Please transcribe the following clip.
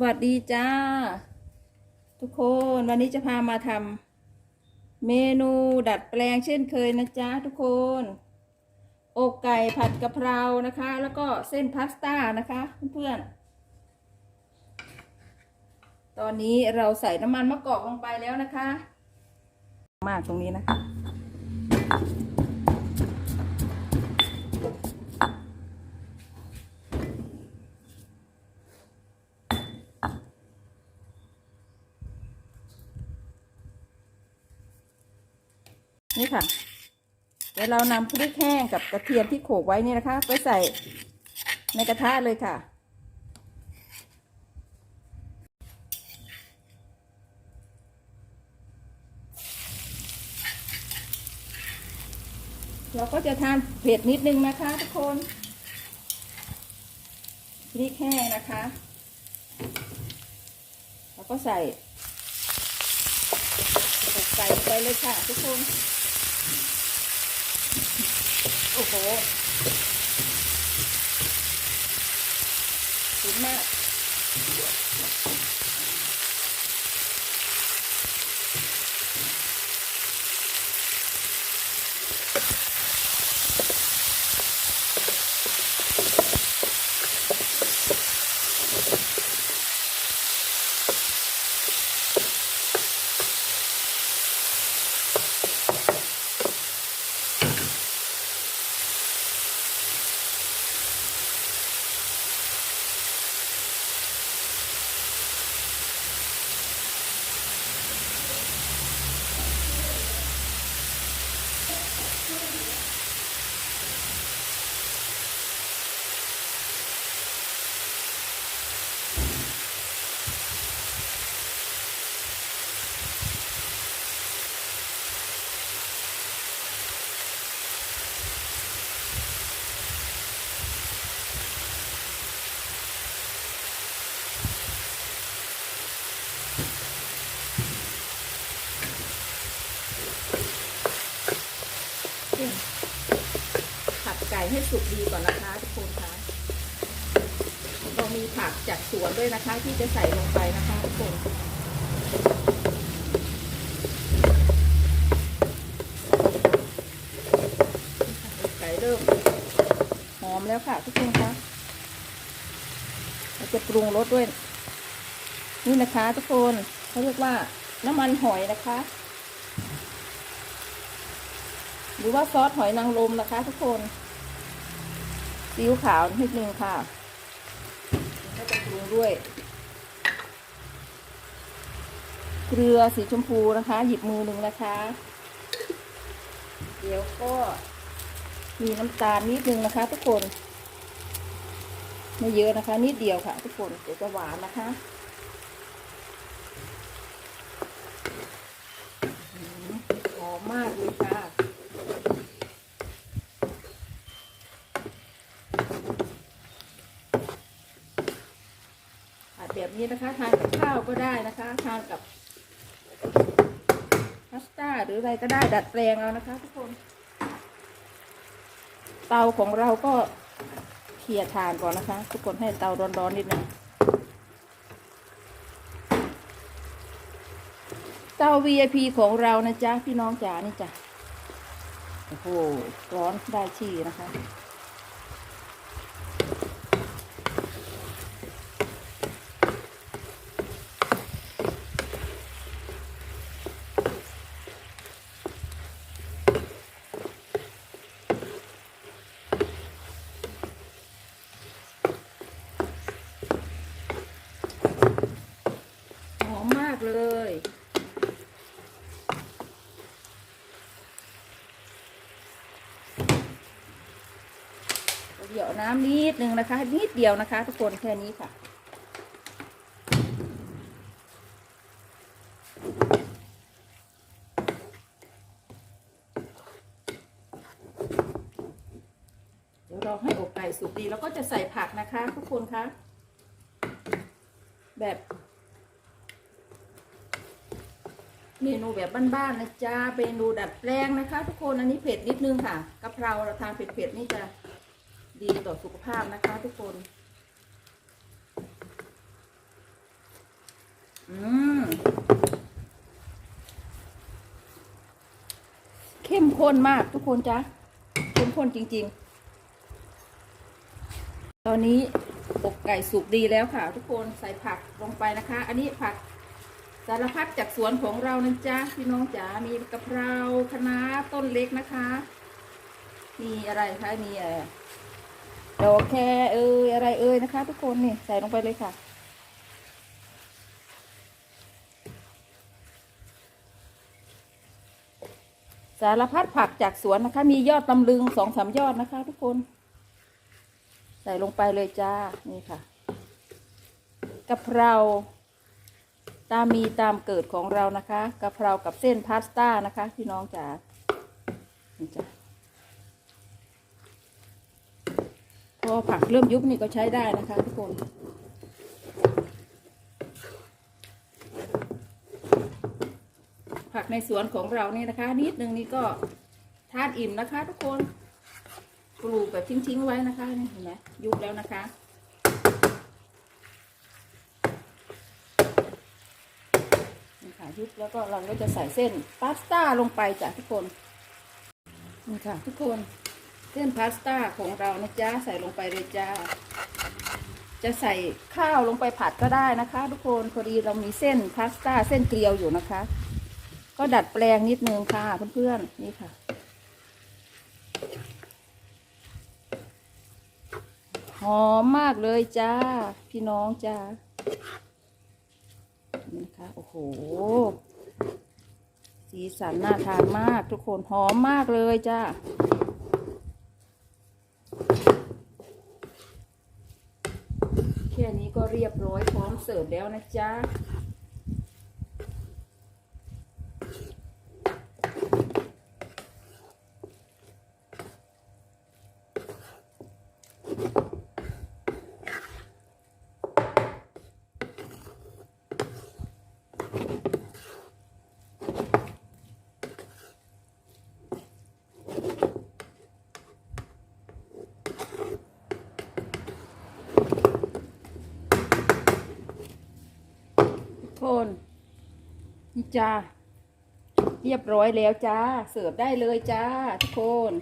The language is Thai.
วัสดีจ้า ทุกคนวันนี้จะพามาทำเมนูดัดแปลงเช่นเคยนะจ๊ะทุกคน อกไก่ผัดกะเพรานะคะ แล้วก็เส้นพาสต้านะคะเพื่อนๆตอนนี้เราใส่น้ำมันมะกอกลงไปแล้วนะคะ มากตรงนี้นะคะ นี่ค่ะเดี๋ยวเรานำพริกแห้งกับกระเทียมที่โขลกไว้นี่นะคะไปใส่ในกระทะเลยค่ะ เราก็จะทานเผ็ดนิดนึงนะคะทุกคนพริกแห้งนะคะแล้วก็ใส่ใส่ไปเลยค่ะทุกคน โอ้โหสุดมาก ผัดไก่ให้สุกดีก่อนนะคะทุกคนคะเรามีผักจากสวนด้วยนะคะ ที่จะใส่ลงไปนะคะทุกคนไก่เริ่มหอมแล้วค่ะ ทุกคนคะเราจะปรุงรสด้วย นี่นะคะ ทุกคนเขาเรียกว่าน้ำมันหอยนะคะ หรือว่าซอสหอยนางรมนะคะ ทุกคนซีอิ๊วขาวนิดนึงค่ะแล้วก็ปรุงด้วย เกลือสีชมพูนะคะ หยิบมือหนึ่งนะคะ เดี๋ยวก็มีน้ำตาลนิดนึงนะคะ ทุกคนไม่เยอะนะคะ นิดเดียวค่ะ ทุกคนเดี๋ยวจะหวานนะคะหอมมากเลยค่ะ แบบนี้นะคะ ทานกับข้าวก็ได้นะคะ ทานกับพาสต้าหรืออะไรก็ได้ดัดแปลงเอานะคะ ทุกคน เตาของเราก็เขี่ยทานก่อนนะคะ ทุกคนให้เตาร้อนๆนิดนึงเตา VIP ของเรานะจ๊ะ พี่น้องจ๋านี่จ้ะโอ้โหร้อนได้ที่นะคะ หอมมากเลย เดี๋ยว น้ำนิดนึงนะคะ นิดเดียวนะคะ ทุกคนแค่นี้ค่ะ เดี๋ยวเราให้อกไก่สุกดีแล้วก็จะใส่ผักนะคะ ทุกคนคะแบบเมนูแบบบ้านๆนะจ๊ะเมนูดัดแปลงนะคะ ทุกคนอันนี้เผ็ดนิดนึงค่ะกะเพราเราทานเผ็ดๆนี่จะ ดีต่อสุขภาพนะคะทุกคน อืม เข้มข้นมากทุกคนจ้ะ เข้มข้นจริง ๆ ตอนนี้อกไก่สุกดีแล้วค่ะ ทุกคนใส่ผักลงไปนะคะ อันนี้ผักสารพัดจากสวนของเรานะจ๊ะพี่น้องจ๋า มีกะเพราคะน้าต้นเล็กนะคะ มีอะไรคะ มีเอ่อ ดอกแคเอ่ยอะไรเอ่ยนะคะ ทุกคนนี่ใส่ลงไปเลยค่ะ สารพัดผักจากสวนนะคะ มียอดตำลึงสองสามยอดนะคะ ทุกคน ใส่ลงไปเลยจ้านี่ค่ะกะเพราตามมีตามเกิดของเรานะคะกะเพรากับเส้นพาสต้านะคะพี่น้องจ๋านี่จ้ะ พอผักเริ่มยุบนี่ก็ใช้ได้นะคะทุกคนผักในสวนของเรานี่นะคะ นิดนึงนี่ก็ทานอิ่มนะคะ ทุกคนปลูกแบบทิ้งๆไว้นะคะนี่เห็นไหมยุบแล้วนะคะนี่ค่ะยุบแล้วก็เราก็จะใส่เส้นพาสต้าลงไปจ้ะทุกคนนี่ค่ะทุกคน เส้นพาสต้าของเรานะจ๊ะใส่ลงไปเลยจ้า จะใส่ข้าวลงไปผัดก็ได้นะคะ ทุกคนพอดีเรามีเส้นพาสต้าเส้นเกลียวอยู่นะคะ ก็ดัดแปลงนิดนึงค่ะเพื่อนๆนี่ค่ะหอมมากเลยจ้า พี่น้องจ้านี่นะคะโอ้โห สีสันน่าทานมากทุกคนหอมมากเลยจ้า แค่นี้ ก็เรียบร้อยพร้อมเสิร์ฟแล้วนะจ๊ะ คนนี่จ้าเรียบร้อยแล้วจ้า เสิร์ฟได้เลยจ้าทุกคน